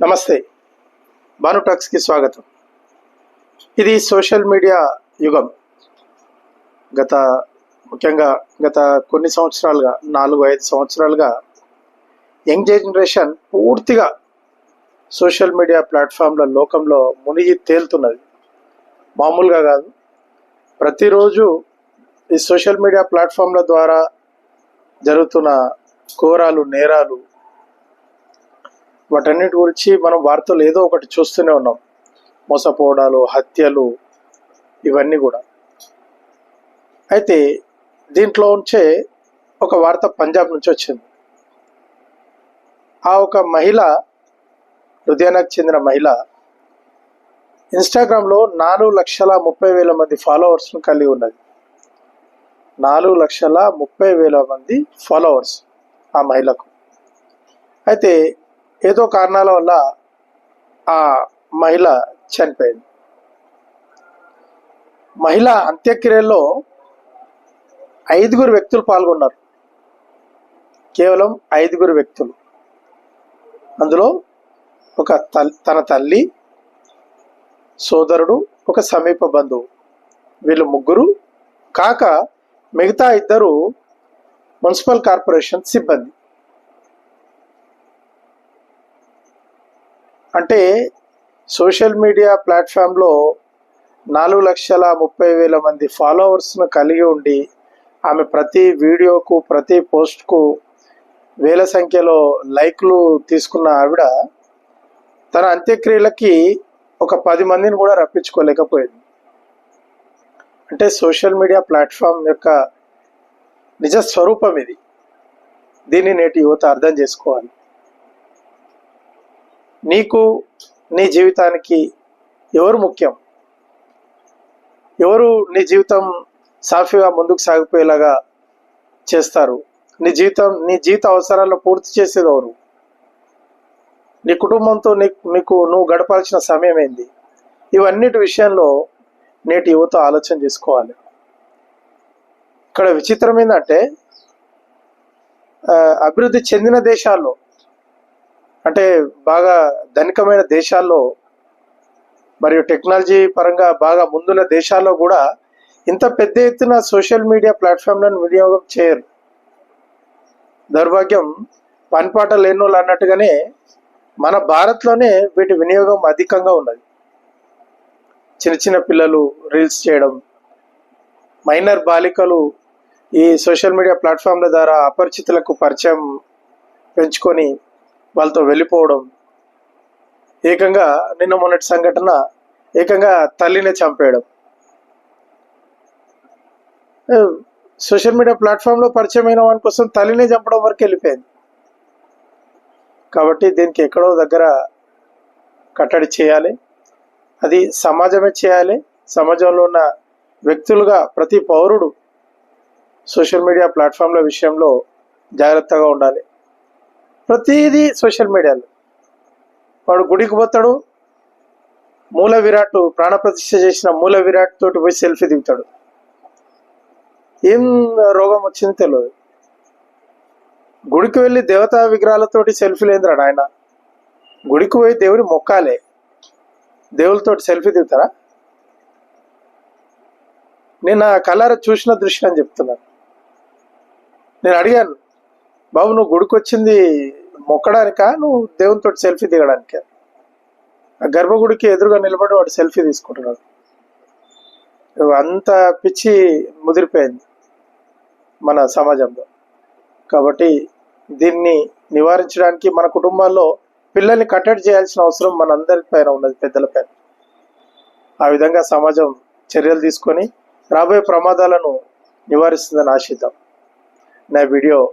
నమస్తే. భాను టాక్స్కి స్వాగతం. ఇది సోషల్ మీడియా యుగం. గత ముఖ్యంగా గత కొన్ని సంవత్సరాలుగా నాలుగు ఐదు సంవత్సరాలుగా యంగ్ జనరేషన్ పూర్తిగా సోషల్ మీడియా ప్లాట్ఫామ్ల లోకంలో మునిగి తేలుతున్నది. మామూలుగా కాదు. ప్రతిరోజు ఈ సోషల్ మీడియా ప్లాట్ఫామ్ల ద్వారా జరుగుతున్న ఘోరాలు నేరాలు వాటన్నిటి గురించి మనం వార్తలు ఏదో ఒకటి చూస్తూనే ఉన్నాం. మోసపోవడాలు హత్యలు ఇవన్నీ కూడా. అయితే దీంట్లో ఉంచే ఒక వార్త పంజాబ్ నుంచి వచ్చింది. ఆ ఒక మహిళ లుధియానాకు చెందిన మహిళ ఇన్స్టాగ్రామ్లో నాలుగు లక్షల ముప్పై వేల మంది ఫాలోవర్స్ను కలిగి ఉన్నది. నాలుగు లక్షల ముప్పై వేల మంది ఫాలోవర్స్ ఆ మహిళకు. అయితే ఏదో కారణాల వల్ల ఆ మహిళ చనిపోయింది. మహిళ అంత్యక్రియల్లో ఐదుగురు వ్యక్తులు పాల్గొన్నారు. కేవలం ఐదుగురు వ్యక్తులు. అందులో ఒక తల్ తన తల్లి సోదరుడు ఒక సమీప బంధువు. వీళ్ళు ముగ్గురు కాక మిగతా ఇద్దరు మున్సిపల్ కార్పొరేషన్ సిబ్బంది. అంటే సోషల్ మీడియా ప్లాట్ఫామ్లో నాలుగు లక్షల ముప్పై వేల మంది ఫాలోవర్స్ను కలిగి ఉండి ఆమె ప్రతి వీడియోకు ప్రతి పోస్ట్కు వేల సంఖ్యలో లైక్లు తీసుకున్న ఆవిడ తన అంత్యక్రియలకి ఒక పది మందిని కూడా రప్పించుకోలేకపోయింది. అంటే సోషల్ మీడియా ప్లాట్ఫామ్ యొక్క నిజ స్వరూపం ఇది. దీన్ని నేటి యువత అర్థం చేసుకోవాలి. నీకు నీ జీవితానికి ఎవరు ముఖ్యం? ఎవరు నీ జీవితం సాఫీగా ముందుకు సాగిపోయేలాగా చేస్తారు? నీ జీవితం నీ జీవిత అవసరాలను పూర్తి చేసేది ఎవరు? నీ కుటుంబంతో నీకు నీకు నువ్వు గడపాల్సిన సమయం ఏంది? ఇవన్నిటి విషయంలో నేటి యువత ఆలోచన చేసుకోవాలి. ఇక్కడ విచిత్రం ఏంటంటే అభివృద్ధి చెందిన దేశాల్లో అంటే బాగా ధనికమైన దేశాల్లో మరియు టెక్నాలజీ పరంగా బాగా ముందున్న దేశాల్లో కూడా ఇంత పెద్ద ఎత్తున సోషల్ మీడియా ప్లాట్ఫామ్లను వినియోగం చేయరు. దౌర్భాగ్యం పనిపాట లేనోళ్ళు అన్నట్టుగానే మన భారత్లోనే వీటి వినియోగం అధికంగా ఉన్నది. చిన్న చిన్న పిల్లలు రీల్స్ చేయడం మైనర్ బాలికలు ఈ సోషల్ మీడియా ప్లాట్ఫామ్ల ద్వారా అపరిచితులకు పరిచయం పెంచుకొని వాళ్ళతో వెళ్ళిపోవడం ఏకంగా నిన్న మొన్నటి సంఘటన ఏకంగా తల్లిని చంపేయడం. సోషల్ మీడియా ప్లాట్ఫామ్లో పరిచయం అయిన వాని కోసం తల్లినే చంపడం వరకు వెళ్ళిపోయింది. కాబట్టి దీనికి ఎక్కడో దగ్గర కట్టడి చేయాలి. అది సమాజమే చేయాలి. సమాజంలో ఉన్న వ్యక్తులుగా ప్రతి పౌరుడు సోషల్ మీడియా ప్లాట్ఫామ్ల విషయంలో జాగ్రత్తగా ఉండాలి. ప్రతిదీ సోషల్ మీడియాలో. వాడు గుడికి పోతాడు మూల విరాట్ ప్రాణప్రతిష్ఠ చేసిన మూల విరాట్ తోటి పోయి సెల్ఫీ దిగుతాడు. ఏం రోగం వచ్చింది తెలియదు గుడికి వెళ్ళి దేవతా విగ్రహాలతోటి సెల్ఫీ లేదురాడు ఆయన గుడికి పోయి దేవుడి మొక్కాలే. దేవులతో సెల్ఫీ దిగుతారా? నేను ఆ కలర్ చూసిన దృశ్యం అని చెప్తున్నాను. నేను అడిగాను బాబు నువ్వు గుడికి వచ్చింది మొక్కడానికా? నువ్వు దేవునితో సెల్ఫీ దిగడానికి? ఆ గర్భగుడికి ఎదురుగా నిలబడి వాడు సెల్ఫీ తీసుకుంటున్నాడు. అంత పిచ్చి ముదిరిపోయింది మన సమాజంలో. కాబట్టి దీన్ని నివారించడానికి మన కుటుంబాల్లో పిల్లల్ని కట్టడి చేయాల్సిన అవసరం మనందరి పైన ఉన్నది పెద్దల పైన. ఆ విధంగా సమాజం చర్యలు తీసుకొని రాబోయే ప్రమాదాలను నివారిస్తుందని ఆశిద్దాం. నా వీడియో